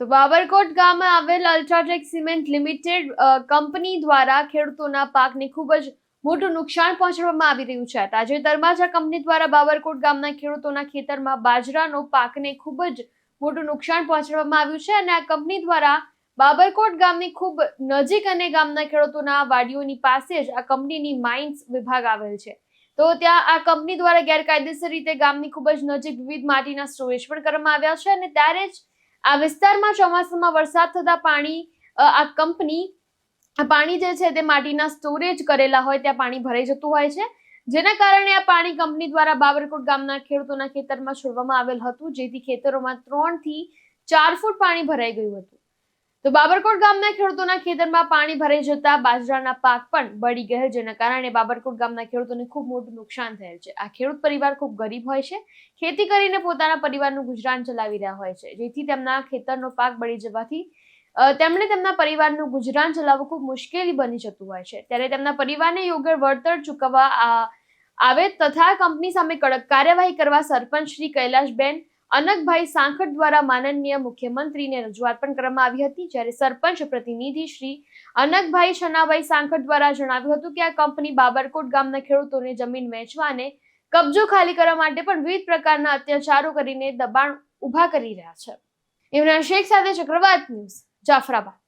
તો બાબરકોટ ગામે આવેલ અલ્ટ્રાટેક સિમેન્ટ લિમિટેડ કંપની દ્વારા ખેડૂતોના પાકને ખૂબ જ મોટું નુકસાન પહોંચાડવામાં આવી રહ્યું છે. તાજેતરમાં જ આ કંપની દ્વારા બાબરકોટ ગામના ખેડૂતોના ખેતરમાં બાજરાનો પાકને ખૂબ જ મોટું નુકસાન પહોંચાડવામાં આવ્યું છે અને આ કંપની દ્વારા બાબરકોટ ગામની ખૂબ નજીક અને ગામના ખેડૂતોના વાડીઓની પાસે જ આ કંપનીની માઇન્સ વિભાગ આવેલ છે. તો ત્યાં આ કંપની દ્વારા ગેરકાયદેસર રીતે ગામની ખૂબ જ નજીક વિવિધ માટીના સ્ટોરેજ પણ કરવામાં આવ્યા છે અને ત્યારે જ આ વિસ્તારમાં ચોમાસામાં વરસાદ થતા પાણી આ કંપની પાણી જે છે તે માટીના સ્ટોરેજ કરેલા હોય ત્યાં પાણી ભરાઈ જતું હોય છે. જેના કારણે આ પાણી કંપની દ્વારા બાબરકોટ ગામના ખેડૂતોના ખેતરમાં છોડવામાં આવેલ હતું, જેથી ખેતરોમાં ત્રણથી ચાર ફૂટ પાણી ભરાઈ ગયું હતું. તો બાબરકોટ ગામના ખેડૂતોના ખેતરમાં પાણી ભરાઈ જતા બાજરાના પાક પણ બળી ગયેલ, જેના કારણે બાબરકોટ ગામના ખેડૂતોને ખૂબ મોટું નુકસાન થયેલ છે. આ ખેડૂત પરિવાર ખૂબ ગરીબ હોય છે. ખેતી કરીને પોતાના પરિવારનું ગુજરાન ચલાવી રહ્યા હોય છે. જેથી તેમના ખેતરનો પાક બળી જવાથી તેમણે તેમના પરિવારનું ગુજરાન ચલાવવું ખૂબ મુશ્કેલી બની જતું હોય છે. ત્યારે તેમના પરિવારને યોગ્ય વળતર ચૂકવવા આવે તથા કંપની સામે કડક કાર્યવાહી કરવા સરપંચ શ્રી કૈલાશબેન અનકભાઈ સાંખટ દ્વારા માનનીય મુખ્યમંત્રીને રજૂઆત પણ કરવામાં આવી હતી, જ્યારે સરપંચ પ્રતિનિધિ શ્રી અનકભાઈ શનાભાઈ સાંખટ દ્વારા જણાવ્યું હતું કે આ કંપની બાબરકોટ ગામના ખેડૂતોને જમીન વેચવા અને કબજો ખાલી કરવા માટે પણ વિવિધ પ્રકારના અત્યાચારો કરીને દબાણ ઊભા કરી રહ્યા છે. ઇમરાન શેખ સાથે ચક્રવાત ન્યૂઝ, જાફરાબાદ.